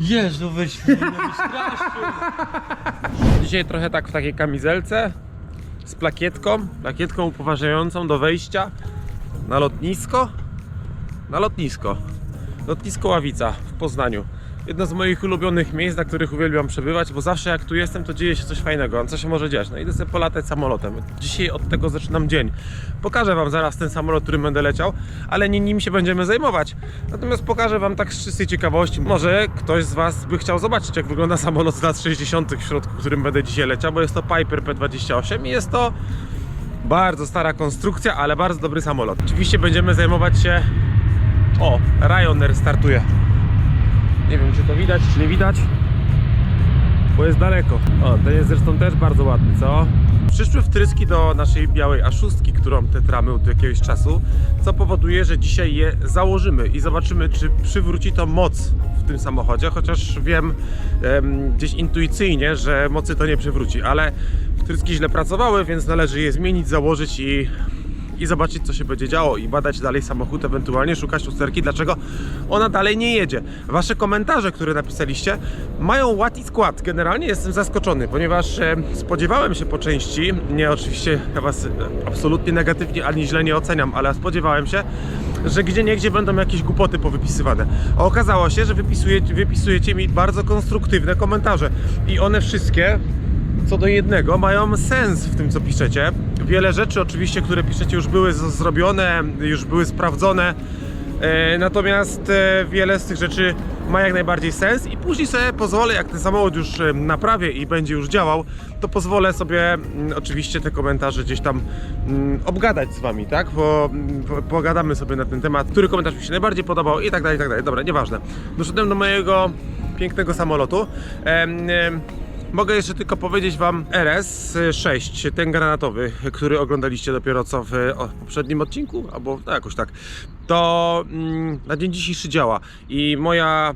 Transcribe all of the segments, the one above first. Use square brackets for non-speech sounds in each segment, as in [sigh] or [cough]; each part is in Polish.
Jezu, weź mnie, nie wystraszył. Dzisiaj trochę tak w takiej kamizelce z plakietką, plakietką upoważniającą do wejścia na lotnisko. Na lotnisko. Lotnisko Ławica w Poznaniu. Jedno z moich ulubionych miejsc, na których uwielbiam przebywać, bo zawsze jak tu jestem, to dzieje się coś fajnego. Co się może dziać? No idę sobie polatać samolotem. Dzisiaj od tego zaczynam dzień. Pokażę Wam zaraz ten samolot, którym będę leciał, ale nie nim się będziemy zajmować. Natomiast pokażę Wam tak z czystej ciekawości. Może ktoś z Was by chciał zobaczyć, jak wygląda samolot z lat 60., w środku którym będę dzisiaj leciał, bo jest to Piper P28 i jest to bardzo stara konstrukcja, ale bardzo dobry samolot. Oczywiście będziemy zajmować się. O, Ryanair startuje. Nie wiem, czy to widać, czy nie widać, bo jest daleko. O, ten jest zresztą też bardzo ładny, co? Przyszły wtryski do naszej białej A6, którą tetramy od jakiegoś czasu, co powoduje, że dzisiaj je założymy i zobaczymy, czy przywróci to moc w tym samochodzie, chociaż wiem em, gdzieś intuicyjnie, że mocy to nie przywróci, ale wtryski źle pracowały, więc należy je zmienić, założyć i i zobaczyć, co się będzie działo i badać dalej samochód, ewentualnie szukać usterki, dlaczego ona dalej nie jedzie. Wasze komentarze, które napisaliście, mają ład i skład. Generalnie jestem zaskoczony, ponieważ e, spodziewałem się po części, nie oczywiście ja was e, absolutnie negatywnie ani źle nie oceniam, ale spodziewałem się, że gdzie niegdzie będą jakieś głupoty powypisywane. A okazało się, że wypisujecie, wypisujecie mi bardzo konstruktywne komentarze i one wszystkie co do jednego mają sens w tym, co piszecie. Wiele rzeczy, oczywiście, które piszecie, już były zrobione, już były sprawdzone. E, natomiast e, wiele z tych rzeczy ma jak najbardziej sens i później sobie pozwolę, jak ten samochód już e, naprawię i będzie już działał, to pozwolę sobie mm, oczywiście te komentarze gdzieś tam mm, obgadać z wami, tak? Bo mm, po- pogadamy sobie na ten temat, który komentarz mi się najbardziej podobał i tak dalej, i tak dalej. Dobra, nieważne. Doszedłem do mojego pięknego samolotu. Mogę jeszcze tylko powiedzieć Wam RS6, ten granatowy, który oglądaliście dopiero co w poprzednim odcinku, albo no, jakoś tak, to mm, na dzień dzisiejszy działa. I moja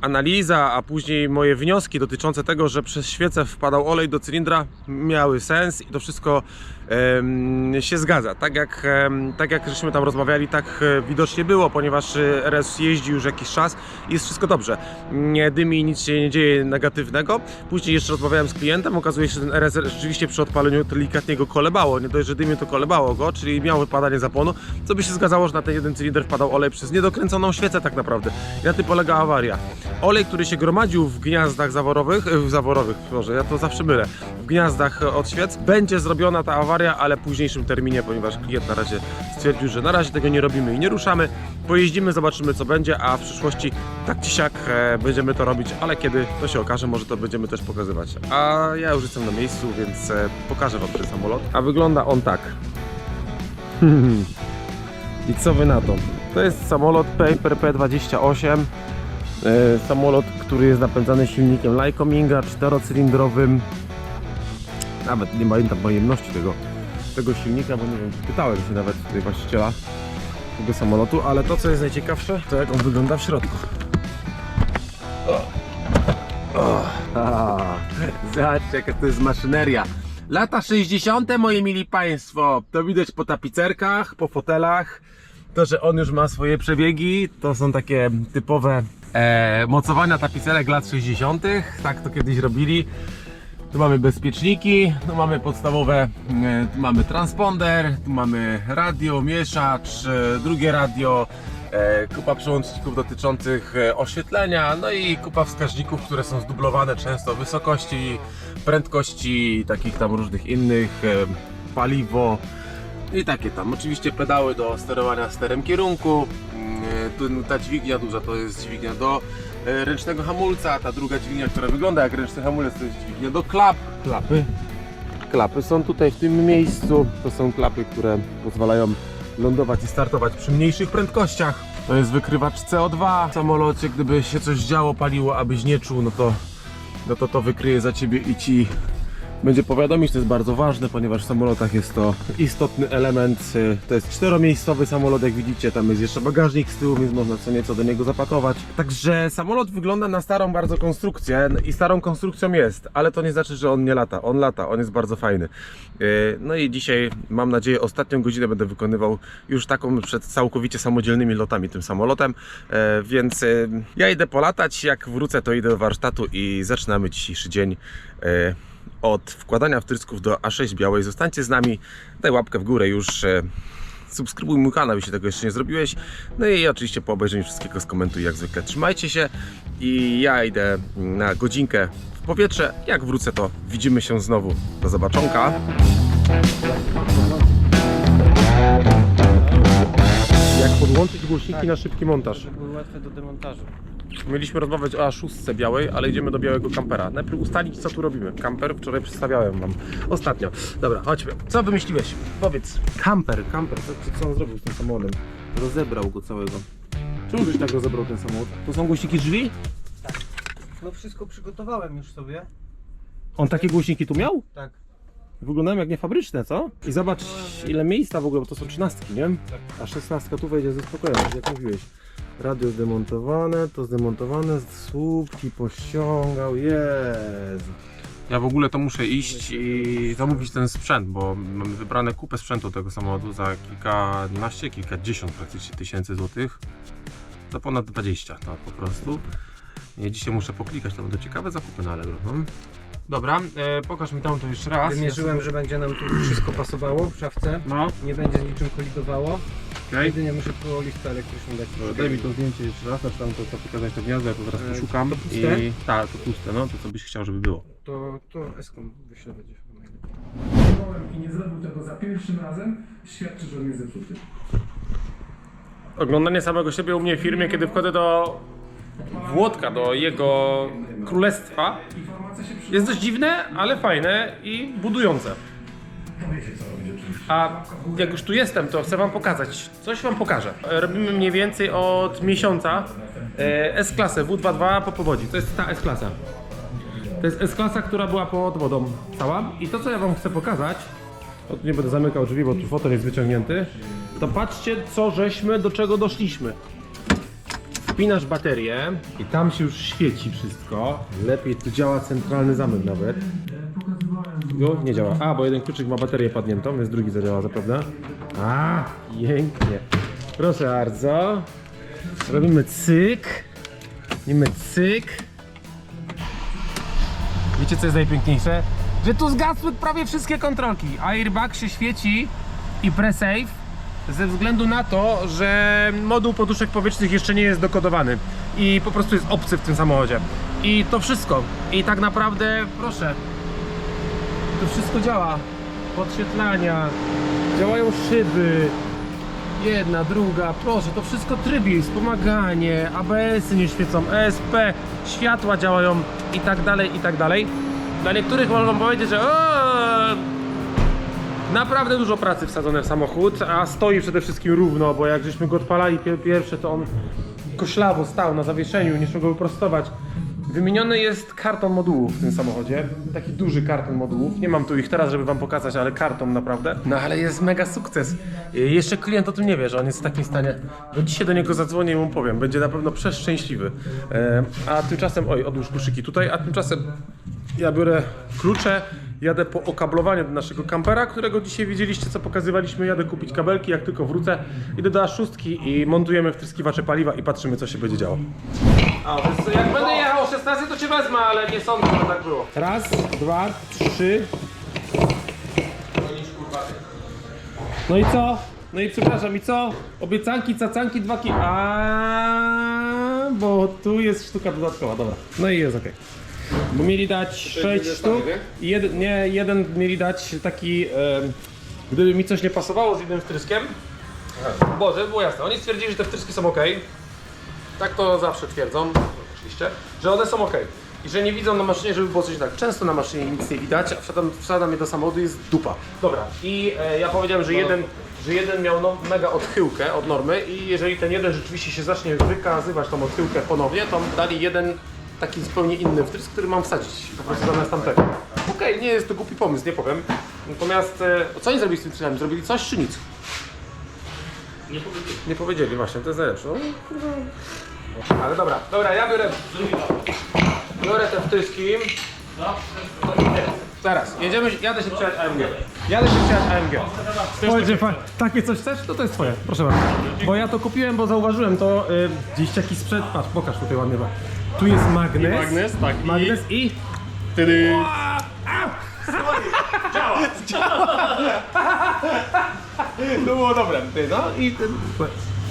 analiza, a później moje wnioski dotyczące tego, że przez świecę wpadał olej do cylindra miały sens i to wszystko się zgadza. Tak jak, tak jak żeśmy tam rozmawiali, tak e, widocznie było, ponieważ e, RS jeździ już jakiś czas i jest wszystko dobrze. Nie dymi, nic się nie dzieje negatywnego. Później jeszcze rozmawiałem z klientem, okazuje się, że ten RS rzeczywiście przy odpaleniu delikatnie go kolebało. Nie dość, że dymił, to kolebało go, czyli miał wypadanie zapłonu, co by się zgadzało, że na ten jeden cylinder wpadał olej przez niedokręconą świecę tak naprawdę. I na tym polega awaria. Olej, który się gromadził w gniazdach zaworowych, e, w zaworowych, proszę, ja to zawsze mylę, w gniazdach od świec, będzie zrobiona ta awaria, ale w późniejszym terminie, ponieważ klient na razie stwierdził, że na razie tego nie robimy i nie ruszamy. Pojeździmy, zobaczymy co będzie, a w przyszłości tak czy siak e, będziemy to robić, ale kiedy to się okaże, może to będziemy też pokazywać. A ja już jestem na miejscu, więc e, pokażę Wam ten samolot. A wygląda on tak. [laughs] I co Wy na to? To jest samolot Paper P28. E, samolot, który jest napędzany silnikiem Lycominga czterocylindrowym. Nawet nie pamiętam pojemności tego, tego silnika, bo nie wiem, pytałem się nawet tutaj właściciela tego samolotu, ale to co jest najciekawsze, to jak on wygląda w środku. Zobaczcie jaka to jest maszyneria. Lata 60. moje mili państwo, to widać po tapicerkach, po fotelach. To, że on już ma swoje przebiegi, to są takie typowe e, mocowania tapicerek lat 60. Tak to kiedyś robili. Tu mamy bezpieczniki, tu mamy podstawowe, e, tu mamy transponder, tu mamy radio, mieszacz, e, drugie radio, e, kupa przełączników dotyczących oświetlenia, no i kupa wskaźników, które są zdublowane często wysokości, prędkości, takich tam różnych innych, paliwo i takie tam. Oczywiście pedały do sterowania sterem kierunku, Mm, ta dźwignia duża to jest dźwignia do ręcznego hamulca, ta druga dźwignia, która wygląda jak ręczny hamulec to jest dźwignia do klap. Klapy. Klapy są tutaj w tym miejscu. To są klapy, które pozwalają lądować i startować przy mniejszych prędkościach. To jest wykrywacz CO2 w samolocie, gdyby się coś działo, paliło, abyś nie czuł, no to no to, to wykryje za ciebie i ci będzie powiadomić, to jest bardzo ważne, ponieważ w samolotach jest to istotny element. y, To jest czteromiejscowy samolot, jak widzicie, tam jest jeszcze bagażnik z tyłu, więc można co nieco do niego zapakować. Także samolot wygląda na starą bardzo konstrukcję i starą konstrukcją jest, ale to nie znaczy, że on nie lata. On lata, on jest bardzo fajny. Y, No i dzisiaj, mam nadzieję, ostatnią godzinę będę wykonywał już taką przed całkowicie samodzielnymi lotami tym samolotem, E, więc y, ja idę polatać, jak wrócę to idę do warsztatu i zaczynamy dzisiejszy dzień od wkładania wtrysków do A6 białej. Zostańcie z nami, daj łapkę w górę już, e, subskrybuj mój kanał, jeśli tego jeszcze nie zrobiłeś. No i oczywiście po obejrzeniu wszystkiego skomentuj jak zwykle. Trzymajcie się i ja idę na godzinkę w powietrze. Jak wrócę to widzimy się znowu. Do zobaczonka. Jak podłączyć głośniki na szybki montaż? Żeby były łatwe do demontażu. Mieliśmy rozmawiać o A6 białej, ale idziemy do białego kampera. Najpierw ustalić, co tu robimy. Kamper wczoraj przedstawiałem wam ostatnio. Dobra, chodźmy. Co wymyśliłeś? Powiedz. Kamper, kamper. Co, co on zrobił z tym samochodem? Rozebrał go całego. Czemu byś tak rozebrał ten samochód? To są głośniki drzwi? No wszystko przygotowałem już sobie. On takie głośniki tu miał? Tak. Wyglądają jak niefabryczne, co? I zobacz ile miejsca w ogóle, bo to są trzynastki, nie? A szesnastka tu wejdzie ze spokojem, tak jak mówiłeś. Radio zdemontowane, to zdemontowane, słupki pościągał, Jezu. Ja w ogóle to muszę iść i zamówić ten sprzęt, bo mamy wybrane kupę sprzętu tego samochodu za kilkanaście, kilkadziesiąt praktycznie tysięcy złotych. Za ponad 20, tak po prostu. I dzisiaj muszę poklikać, to będą ciekawe zakupy na Allegro. No. Dobra, e, pokaż mi tam to jeszcze raz. Wymierzyłem, że będzie nam tu wszystko pasowało w szafce. No, Nie będzie z niczym kolidowało. Okej. Jedynie muszę po listę elektryczną dać. Dobra, Daj mi to zdjęcie jeszcze raz, tam to, to pokazać to gniazdo, ja to zaraz E, poszukam. to puste? I tak, to puste, no to co byś chciał, żeby było. To, to Eskom wyślę będzie chyba najlepiej. i nie zrobił tego za pierwszym razem, świadczy, że on jest zepsuty. Oglądanie samego siebie u mnie w firmie, kiedy wchodzę do Włodka, do jego królestwa, Informacja się przy... jest dość dziwne, ale fajne i budujące. A jak już tu jestem, to chcę wam pokazać. Coś wam pokażę. Robimy mniej więcej od miesiąca e, S-klasę W22 po powodzi. To jest ta S-klasa. To jest S-klasa, która była pod wodą cała. I to, co ja wam chcę pokazać, o, nie będę zamykał drzwi, bo tu fotel jest wyciągnięty, to patrzcie, co żeśmy, do czego doszliśmy. Wpinasz baterię i tam się już świeci wszystko. Lepiej tu działa centralny zamek nawet. Go? Nie działa. A, bo jeden kluczyk ma baterię padniętą, więc drugi zadziała zapewne. A, pięknie. Proszę bardzo. Robimy cyk. Robimy cyk. Wiecie co jest najpiękniejsze? Że tu zgasły prawie wszystkie kontrolki. Airbag się świeci i pre-save ze względu na to, że moduł poduszek powietrznych jeszcze nie jest dokodowany i po prostu jest obcy w tym samochodzie. I to wszystko. I tak naprawdę, proszę, to wszystko działa. Podświetlania, działają szyby. Jedna, druga, proszę, to wszystko trybi, wspomaganie, ABS-y nie świecą, ESP, światła działają i tak dalej, i tak dalej. Dla niektórych można powiedzieć, że naprawdę dużo pracy wsadzone w samochód, a stoi przede wszystkim równo, bo jak żeśmy go odpalali pie- pierwsze, to on koślawo stał na zawieszeniu, nie szło go wyprostować. Wymieniony jest karton modułów w tym samochodzie, taki duży karton modułów. Nie mam tu ich teraz, żeby wam pokazać, ale karton naprawdę. No ale jest mega sukces. I Jeszcze klient o tym nie wie, że on jest w takim stanie, że dzisiaj do niego zadzwonię i mu powiem. Będzie na pewno przeszczęśliwy. E, a tymczasem, oj, odłóż kluszyki tutaj, a tymczasem ja biorę klucze, jadę po okablowanie do naszego kampera, którego dzisiaj widzieliście, co pokazywaliśmy. Jadę kupić kabelki, jak tylko wrócę. Idę do A6 i montujemy wtryskiwacze paliwa i patrzymy, co się będzie działo. A, więc jak będę jechał o 16, to cię wezmę, ale nie sądzę, że tak było. Raz, dwa, trzy. No i co? No i przepraszam, i co? Obiecanki, cacanki, dwa ki... A, bo tu jest sztuka dodatkowa, dobra. No i jest okej. Bo mieli dać 6 sztuk i jeden, nie, jeden mieli dać taki, em, gdyby mi coś nie pasowało z jednym wtryskiem, bo żeby było jasne, oni stwierdzili, że te wtryski są ok, tak to zawsze twierdzą, oczywiście, że one są ok. I że nie widzą na maszynie, żeby było coś tak. Często na maszynie nic nie widać, a wsiadam, wsiadam je do samochodu i jest dupa. Dobra, i e, ja powiedziałem, że jeden, że jeden miał no, mega odchyłkę od normy i jeżeli ten jeden rzeczywiście się zacznie wykazywać tą odchyłkę ponownie, to dali jeden taki zupełnie inny wtrysk, który mam wsadzić po prostu zamiast tamtego. Okej, nie jest to głupi pomysł, nie powiem. Natomiast e, co oni zrobili z tym skrzyniami? Zrobili coś czy nic? Nie powiedzieli. Nie powiedzieli właśnie, to jest najlepsze. No. Ale dobra, dobra, ja biorę. Biorę te wtyski. Zaraz, jedziemy, jadę się przejechać AMG. Jadę się przejechać AMG. Powiedz, że fa- takie coś chcesz? To to jest twoje, proszę bardzo. Bo ja to kupiłem, bo zauważyłem to y, gdzieś taki sprzęt. Patrz, pokaż tutaj ładnie. ma. Tu jest magnes. Magnes, tak. I Magnes i... wtedy To było dobre, ty, no i ten...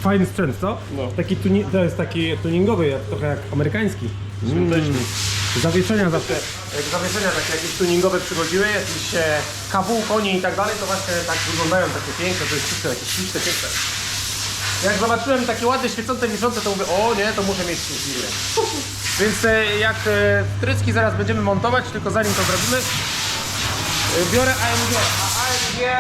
Fajny sprzęt, co? No. Taki tuni- to jest taki tuningowy, jak, trochę jak amerykański. świąteczny. Zawieszenia zawsze. Jak zawieszenia takie jakieś tuningowe przychodziły, jakieś e, kabuł, koni i tak dalej, to właśnie tak wyglądają takie piękne, to jest wszystko jakieś śliczne, piękne. Jak zobaczyłem takie ładne, świecące, wiszące, to mówię, o nie, to muszę mieć firmie. [laughs] Więc e, jak e, trycki zaraz będziemy montować, tylko zanim to zrobimy, e, biorę AMG, a AMG...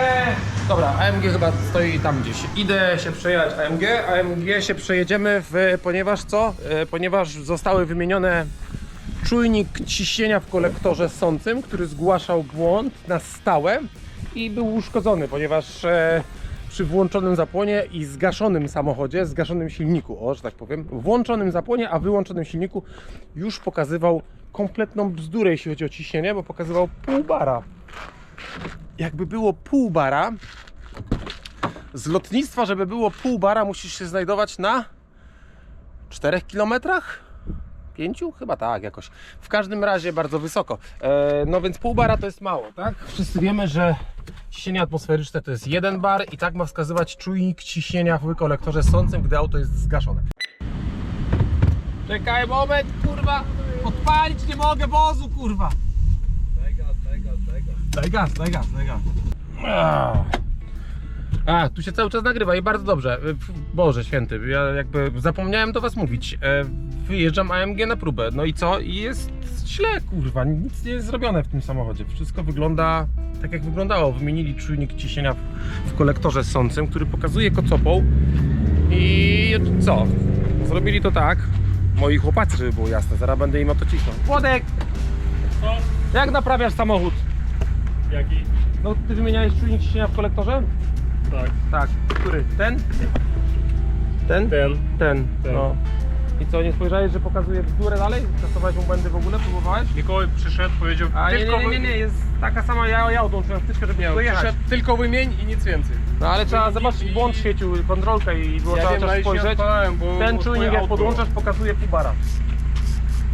Dobra, AMG chyba stoi tam gdzieś. Idę się przejechać AMG, AMG się przejedziemy, w, ponieważ co? E, Ponieważ zostały wymienione czujnik ciśnienia w kolektorze sącym, który zgłaszał błąd na stałe i był uszkodzony, ponieważ przy włączonym zapłonie i zgaszonym samochodzie, zgaszonym silniku, o, że tak powiem, włączonym zapłonie, a wyłączonym silniku już pokazywał kompletną bzdurę, jeśli chodzi o ciśnienie, bo pokazywał pół bara. Jakby było pół bara, z lotnictwa, żeby było pół bara, musisz się znajdować na 4 kilometrach? Pięciu? Chyba tak, jakoś. W każdym razie bardzo wysoko. E, no więc pół bara to jest mało, tak? Wszyscy wiemy, że ciśnienie atmosferyczne to jest jeden bar i tak ma wskazywać czujnik ciśnienia w kolektorze sącym, gdy auto jest zgaszone. Czekaj moment, kurwa! Odpalić nie mogę wozu, kurwa! Daj gaz, daj gaz, daj gaz. Daj gaz, daj gaz, daj gaz. A, tu się cały czas nagrywa i bardzo dobrze. F- Boże święty, ja jakby zapomniałem do was mówić. Wyjeżdżam AMG na próbę. No i co? I jest źle, kurwa. Nic nie jest zrobione w tym samochodzie. Wszystko wygląda tak jak wyglądało. Wymienili czujnik ciśnienia w, w kolektorze sącym, który pokazuje kocopą. I co? Zrobili to tak. Moi chłopacy, żeby było jasne. Zaraz będę im o to cisnął. Włodek! Co? Jak naprawiasz samochód? Jaki? No, ty wymieniałeś czujnik ciśnienia w kolektorze? Tak. Tak. Który? Ten? Ten? Ten. Ten. Ten. No. I co, nie spojrzałeś, że pokazuje bzdurę dalej? Testowałeś mu błędy w ogóle? Próbowałeś? Mikołaj przyszedł, powiedział A nie, tylko nie, nie, nie, wy- nie, jest taka sama, ja, ja odłączyłem wtyczkę, żeby Nie, dojechać. przyszedł tylko wymień i nic więcej. No ale trzeba zobaczyć, błąd świecił, kontrolkę i było czas ale się spojrzeć. odpalałem, bo Ten bo czujnik twoje jak auto- podłączasz pokazuje pół bara.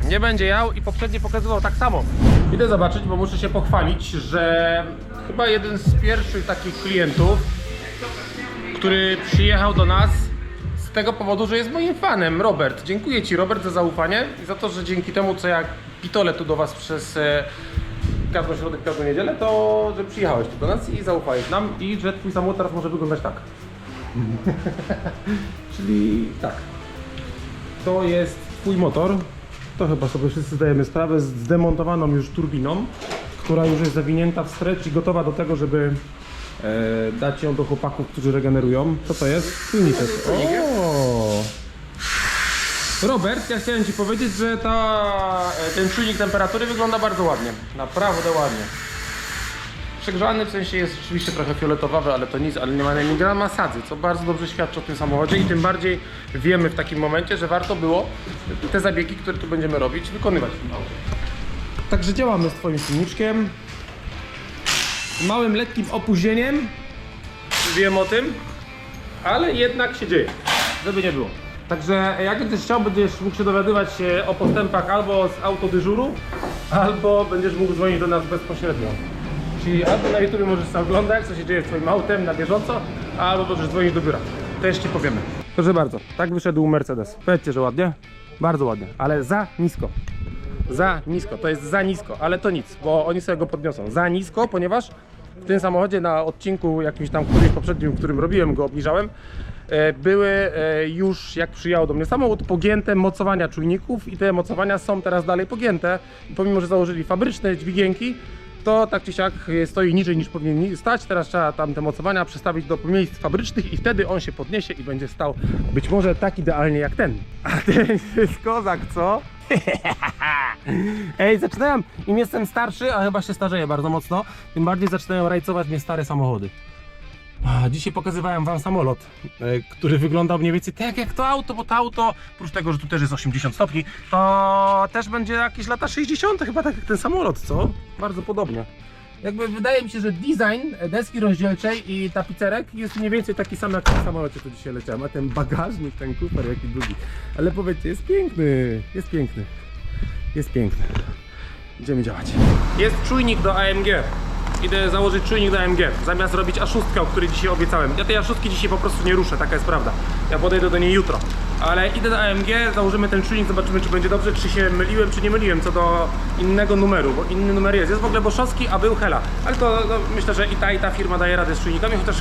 Nie będzie jał i poprzednio pokazywał tak samo. Idę zobaczyć, bo muszę się pochwalić, że chyba jeden z pierwszych takich klientów, który przyjechał do nas tego powodu, że jest moim fanem, Robert. Dziękuję Ci Robert za zaufanie i za to, że dzięki temu co ja pitole tu do Was przez e, każdą środek, każdą niedzielę, to że przyjechałeś tu do nas i zaufałeś nam i że Twój samochód teraz może wyglądać tak. [laughs] Czyli tak. To jest Twój motor. To chyba sobie wszyscy zdajemy sprawę z zdemontowaną już turbiną, która już jest zawinięta w stretch i gotowa do tego, żeby e, dać ją do chłopaków, którzy regenerują. Co to jest? Silniczek. O! Robert, ja chciałem Ci powiedzieć, że ta, e, ten czujnik temperatury wygląda bardzo ładnie. Naprawdę ładnie. Przegrzany w sensie jest rzeczywiście trochę fioletowawy, ale to nic, ale nie ma nie grama sadzy, co bardzo dobrze świadczy o tym samochodzie i tym bardziej wiemy w takim momencie, że warto było te zabiegi, które tu będziemy robić, wykonywać w tym aucie. Także działamy z Twoim silniczkiem. Małym, lekkim opóźnieniem. Wiem o tym, ale jednak się dzieje, żeby nie było. Także jak będziesz chciał, będziesz mógł się dowiadywać e, o postępach albo z autodyżuru, albo będziesz mógł dzwonić do nas bezpośrednio. Czyli albo na YouTube możesz sobie oglądać, co się dzieje z Twoim autem na bieżąco, albo możesz dzwonić do biura. Też Ci powiemy. Proszę bardzo, tak wyszedł Mercedes. Powiedzcie, że ładnie? Bardzo ładnie, ale za nisko. Za nisko, to jest za nisko, ale to nic, bo oni sobie go podniosą. Za nisko, ponieważ w tym samochodzie na odcinku jakimś tam, którymś poprzednim, którym robiłem go, obniżałem, były e, już, jak przyjechał do mnie samochód, pogięte mocowania czujników i te mocowania są teraz dalej pogięte. I pomimo, że założyli fabryczne dźwigienki, to tak czy siak e, stoi niżej niż powinien stać. Teraz trzeba tam te mocowania przestawić do miejsc fabrycznych i wtedy on się podniesie i będzie stał być może tak idealnie jak ten. A ten jest kozak, co? [laughs] Ej, zaczynają, im jestem starszy, a chyba się starzeję bardzo mocno, tym bardziej zaczynają rajcować mnie stare samochody. Dzisiaj pokazywałem wam samolot, e, który wyglądał mniej więcej tak jak to auto, bo to auto, oprócz tego, że tu też jest 80 stopni, to też będzie jakieś lata 60 chyba tak jak ten samolot, co? Bardzo podobnie. Jakby wydaje mi się, że design deski rozdzielczej i tapicerek jest mniej więcej taki sam jak w samolocie, co dzisiaj leciałem, a ten bagażnik, ten kufer, jaki drugi. Ale powiedzcie, jest piękny, jest piękny, jest piękny. Idziemy działać. Jest czujnik do AMG. Idę założyć czujnik do AMG, zamiast robić A6, o której dzisiaj obiecałem. Ja tej A6 dzisiaj po prostu nie ruszę, taka jest prawda. Ja podejdę do niej jutro. Ale idę do AMG, założymy ten czujnik, zobaczymy czy będzie dobrze, czy się myliłem, czy nie myliłem co do innego numeru, bo inny numer jest. Jest w ogóle Boszowski, a był Hela. Ale to no, myślę, że i ta i ta firma daje radę z czujnikami, chociaż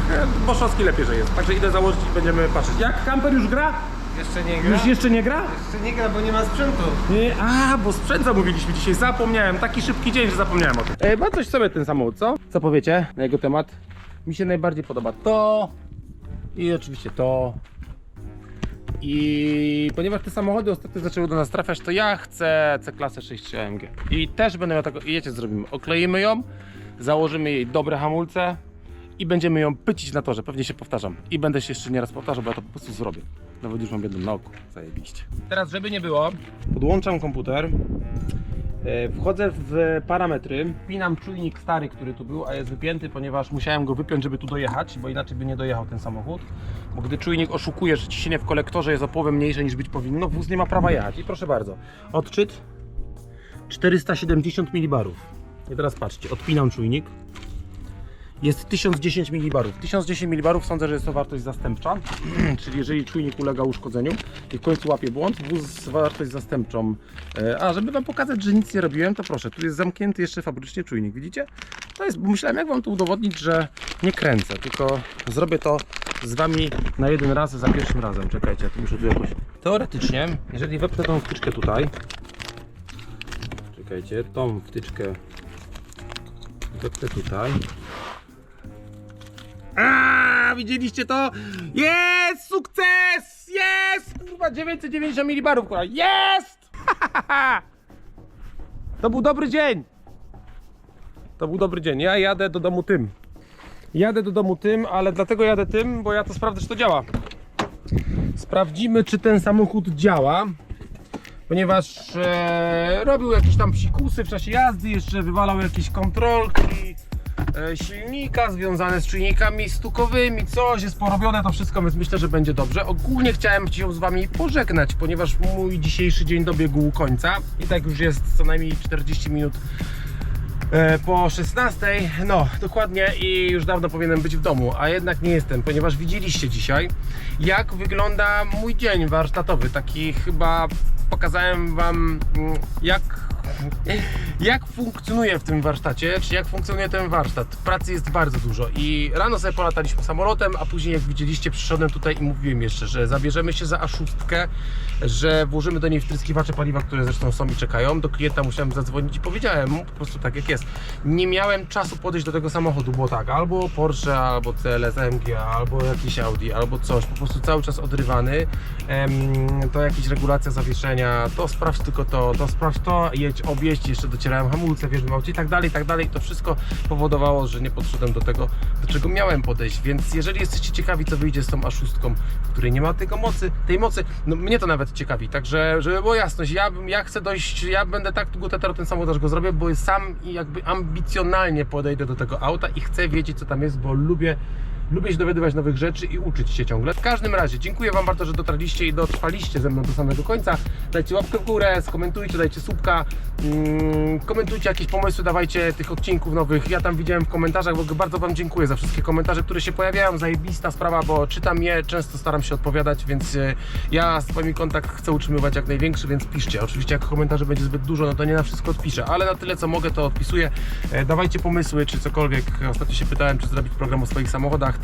[laughs] Boszowski lepiej, że jest. Także idę założyć i będziemy patrzeć. Jak kamper już gra? Jeszcze nie gra? Już jeszcze nie gra? Jeszcze nie gra, bo nie ma sprzętu. Nie, a, bo sprzęt zamówiliśmy dzisiaj, zapomniałem. Taki szybki dzień, że zapomniałem o tym. E, ma coś sobie ten samochód, co? Co powiecie na jego temat? Mi się najbardziej podoba to i oczywiście to. I ponieważ te samochody ostatnio zaczęły do nas trafiać, to ja chcę C-klasę 6 AMG. I też będę miał taką, i wiecie zrobimy? Okleimy ją, założymy jej dobre hamulce i będziemy ją pycić na torze. Pewnie się powtarzam. I będę się jeszcze nie raz powtarzał, bo ja to po prostu zrobię. Nawet już mam jedną na oku. Zajebiście. Teraz, żeby nie było, podłączam komputer. e, Wchodzę w parametry, pinam czujnik stary, który tu był, a jest wypięty, ponieważ musiałem go wypiąć, żeby tu dojechać, bo inaczej by nie dojechał ten samochód. Bo gdy czujnik oszukuje, że ciśnienie w kolektorze jest o połowę mniejsze niż być powinno, wóz nie ma prawa jechać. I proszę bardzo, odczyt 470 milibarów. I teraz patrzcie, odpinam czujnik. Jest 1010 milibarów. 1010 milibarów sądzę, że jest to wartość zastępcza, [clears throat] czyli jeżeli czujnik ulega uszkodzeniu i w końcu łapie błąd, wóz z wartość zastępczą. E, A żeby Wam pokazać, że nic nie robiłem, to proszę, tu jest zamknięty jeszcze fabrycznie czujnik, widzicie? To jest, myślałem jak Wam to udowodnić, że nie kręcę, tylko zrobię to z Wami na jeden raz za pierwszym razem. Czekajcie, tu muszę tu jakoś... Teoretycznie, jeżeli wepnę tą wtyczkę tutaj, czekajcie, tą wtyczkę wepnę tutaj, widzieliście to? Jest! Sukces! Jest! Kurwa, 990 milibarów, kurwa. Jest! [laughs] To był dobry dzień. To był dobry dzień. Ja jadę do domu tym. Jadę do domu tym, ale dlatego jadę tym, bo ja to sprawdzę, czy to działa. Sprawdzimy, czy ten samochód działa. Ponieważ e, robił jakieś tam psikusy w czasie jazdy, jeszcze wywalał jakieś kontrolki silnika związane z czujnikami stukowymi, coś jest porobione, to wszystko, więc myślę, że będzie dobrze. Ogólnie chciałem się z Wami pożegnać, ponieważ mój dzisiejszy dzień dobiegł końca. I tak już jest co najmniej 40 minut e, po 16, no dokładnie. I już dawno powinienem być w domu, a jednak nie jestem, ponieważ widzieliście dzisiaj jak wygląda mój dzień warsztatowy, taki chyba pokazałem Wam mm, jak jak funkcjonuje w tym warsztacie, czy jak funkcjonuje ten warsztat. Pracy jest bardzo dużo i rano sobie polataliśmy samolotem, a później jak widzieliście przyszedłem tutaj i mówiłem jeszcze, że zabierzemy się za A6, że włożymy do niej wtryskiwacze paliwa, które zresztą są i czekają. Do klienta musiałem zadzwonić i powiedziałem mu po prostu tak jak jest. Nie miałem czasu podejść do tego samochodu, bo tak, albo Porsche, albo CLS AMG, albo jakiś Audi, albo coś, po prostu cały czas odrywany. To jakaś regulacja zawieszenia, to sprawdź tylko to, to sprawdź to, jedź, objeźdź, jeszcze docierałem hamulce w jednym i tak dalej, i tak dalej. To wszystko powodowało, że nie podszedłem do tego, do czego miałem podejść. Więc jeżeli jesteście ciekawi, co wyjdzie z tą A6, w której nie ma tego mocy, tej mocy, no mnie to nawet ciekawi. Także, żeby było jasność, ja, bym- ja chcę dojść, ja będę tak długo tetero ten samochód, aż go zrobię, bo sam jakby ambicjonalnie podejdę do tego auta i chcę wiedzieć, co tam jest, bo lubię Lubię się dowiadywać nowych rzeczy i uczyć się ciągle. W każdym razie, dziękuję Wam bardzo, że dotarliście i dotrwaliście ze mną do samego końca. Dajcie łapkę w górę, skomentujcie, dajcie słupka, mm, komentujcie jakieś pomysły, dawajcie tych odcinków nowych. Ja tam widziałem w komentarzach, bo bardzo Wam dziękuję za wszystkie komentarze, które się pojawiają. Zajebista sprawa, bo czytam je, często staram się odpowiadać, więc e, ja z Wami kontakt chcę utrzymywać jak największy, więc piszcie. Oczywiście jak komentarzy będzie zbyt dużo, no to nie na wszystko odpiszę, ale na tyle co mogę, to odpisuję. E, Dawajcie pomysły, czy cokolwiek. Ostatnio się pytałem, czy zrobić program o swoich samochodach.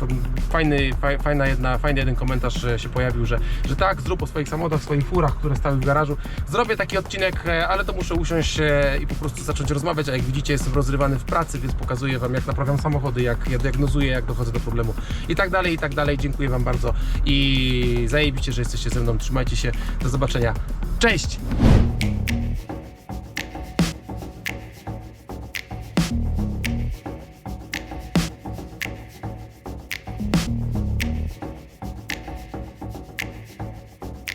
Fajny, faj, fajna jedna, fajny jeden komentarz e, się pojawił, że, że tak, zrób o swoich samochodach, swoich furach, które stały w garażu. Zrobię taki odcinek, e, ale to muszę usiąść e, i po prostu zacząć rozmawiać, a jak widzicie jestem rozrywany w pracy, więc pokazuję Wam jak naprawiam samochody, jak ja diagnozuję, jak dochodzę do problemu i tak dalej, i tak dalej. Dziękuję Wam bardzo i zajebiście, że jesteście ze mną. Trzymajcie się, do zobaczenia. Cześć!